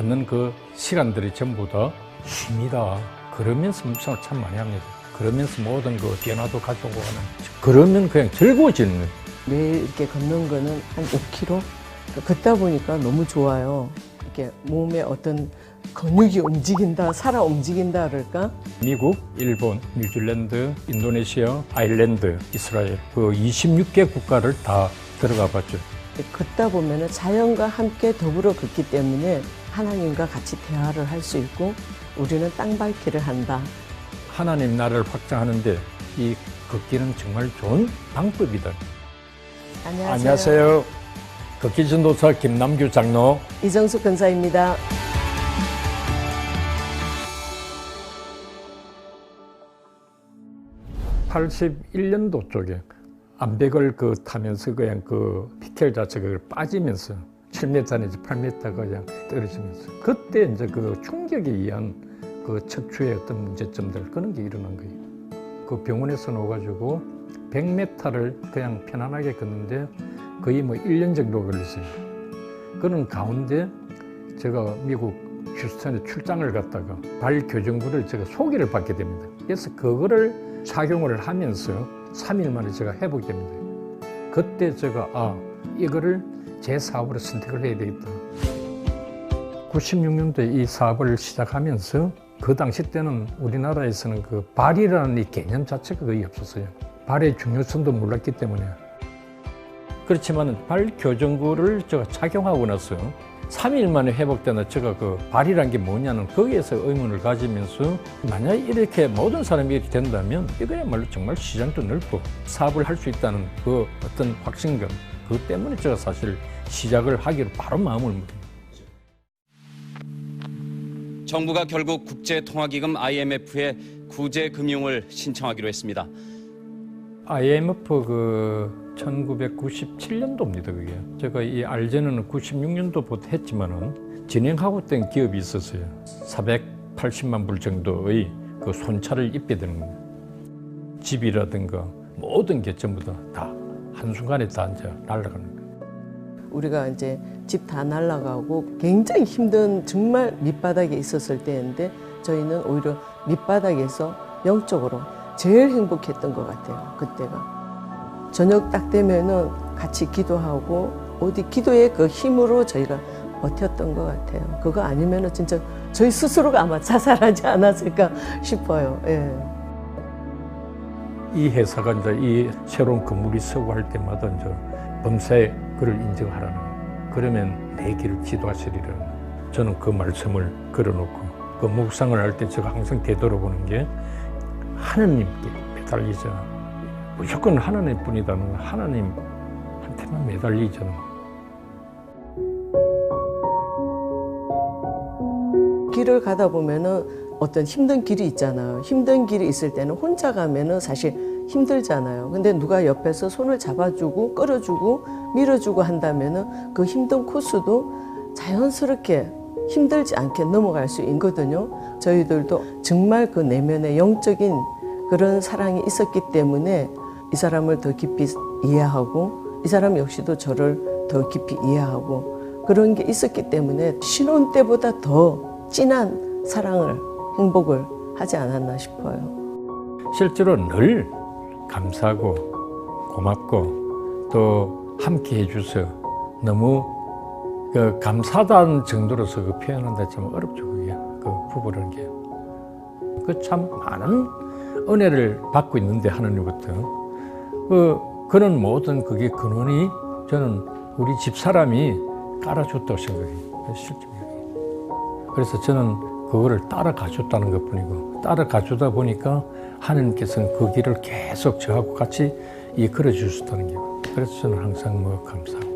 걷는 그 시간들이 전부 다 쉼이다. 그러면서 묵상을 참 많이 합니다. 그러면서 모든 그 변화도 가져오고 하는. 그러면 그냥 즐거워지는 거예요. 매일 이렇게 걷는 거는 한 5km 걷다 보니까 너무 좋아요. 이렇게 몸에 어떤 근육이 움직인다, 살아 움직인다 그럴까? 미국, 일본, 뉴질랜드, 인도네시아, 아일랜드, 이스라엘 그 26개 국가를 다 들어가 봤죠. 걷다 보면은 자연과 함께 더불어 걷기 때문에 하나님과 같이 대화를 할 수 있고 우리는 땅 밟기를 한다. 하나님 나라를 확장하는데 이 걷기는 정말 좋은 방법이다. 안녕하세요. 안녕하세요. 걷기 전도사 김남규 장로. 이정숙 근사입니다. 팔십일 년도 쪽에 암벽을 그 타면서 그냥 그 피켈 자체가 빠지면서 7m 내지 8m 그냥 떨어지면서 그때 이제 그 충격에 의한 그 척추의 어떤 문제점들 그런 게 일어난 거예요. 그 병원에서 나와가지고 100m를 그냥 편안하게 걷는데 거의 뭐 1년 정도 걸렸어요. 그런 가운데 제가 미국 휴스턴에 출장을 갔다가 발 교정부를 제가 소개를 받게 됩니다. 그래서 그거를 착용을 하면서 3일 만에 제가 회복이 됩니다. 그때 제가 아 이거를 제 사업으로 선택을 해야 되겠다. 96년도에 이 사업을 시작하면서 그 당시 때는 우리나라에서는 그 발이라는 이 개념 자체가 거의 없었어요. 발의 중요성도 몰랐기 때문에. 그렇지만 발 교정구를 제가 착용하고 나서 3일 만에 회복되는 제가 그 발이란 게 뭐냐는 거기에서 의문을 가지면서 만약 이렇게 모든 사람이 이렇게 된다면 이거야말로 정말 시장도 넓고 사업을 할 수 있다는 그 어떤 확신감 그것 때문에 제가 사실 시작을 하기로 바로 마음을 먹습니다. 정부가 결국 국제통화기금 IMF에 구제 금융을 신청하기로 했습니다. IMF 그 1997년도입니다, 그게. 제가 이 알제는 96년도부터 했지만은 진행하고 있던 기업이 있었어요. 480만 불 정도의 그 손차를 입게 되는 겁니다. 집이라든가 모든 게 전부 다, 다 한순간에 다 이제 날아가는 거예요. 우리가 이제 집 다 날아가고 굉장히 힘든 정말 밑바닥에 있었을 때인데 저희는 오히려 밑바닥에서 영적으로 제일 행복했던 것 같아요. 그때가 저녁 딱 되면은 같이 기도하고 어디 기도의 그 힘으로 저희가 버텼던 것 같아요. 그거 아니면은 진짜 저희 스스로가 아마 자살하지 않았을까 싶어요. 예. 이 회사가 이제 이 새로운 건물이 서고 할 때마다 이제 범사에 그를 인정하라는. 그러면 내 길을 지도하시리라. 저는 그 말씀을 걸어놓고 그 묵상을 할 때 제가 항상 되돌아보는 게 하나님께 매달리자. 무조건 하나님 뿐이다는 하나님한테만 매달리자는 거예요. 길을 가다 보면은 어떤 힘든 길이 있잖아요. 힘든 길이 있을 때는 혼자 가면은 사실 힘들잖아요. 근데 누가 옆에서 손을 잡아주고 끌어주고 밀어주고 한다면은 그 힘든 코스도 자연스럽게 힘들지 않게 넘어갈 수 있거든요. 저희들도 정말 그 내면에 영적인 그런 사랑이 있었기 때문에 이 사람을 더 깊이 이해하고 이 사람 역시도 저를 더 깊이 이해하고 그런 게 있었기 때문에 신혼 때보다 더 진한 사랑을 행복을 하지 않았나 싶어요. 실제로 늘 감사하고 고맙고 또 함께 해줘서 너무 그 감사하다는 정도로서 그 표현한다 참 어렵죠 그게. 그 부부라는 게. 그 참 많은 은혜를 받고 있는데 하나님부터 그 그런 모든 그게 근원이 저는 우리 집 사람이 깔아줬다고 생각해요. 실제로 그래서 저는 그거를 따라가 줬다는 것 뿐이고 따라가 주다 보니까 하나님께서는 그 길을 계속 저하고 같이 이끌어 주셨다는 게 그래서 저는 항상 뭐 감사하고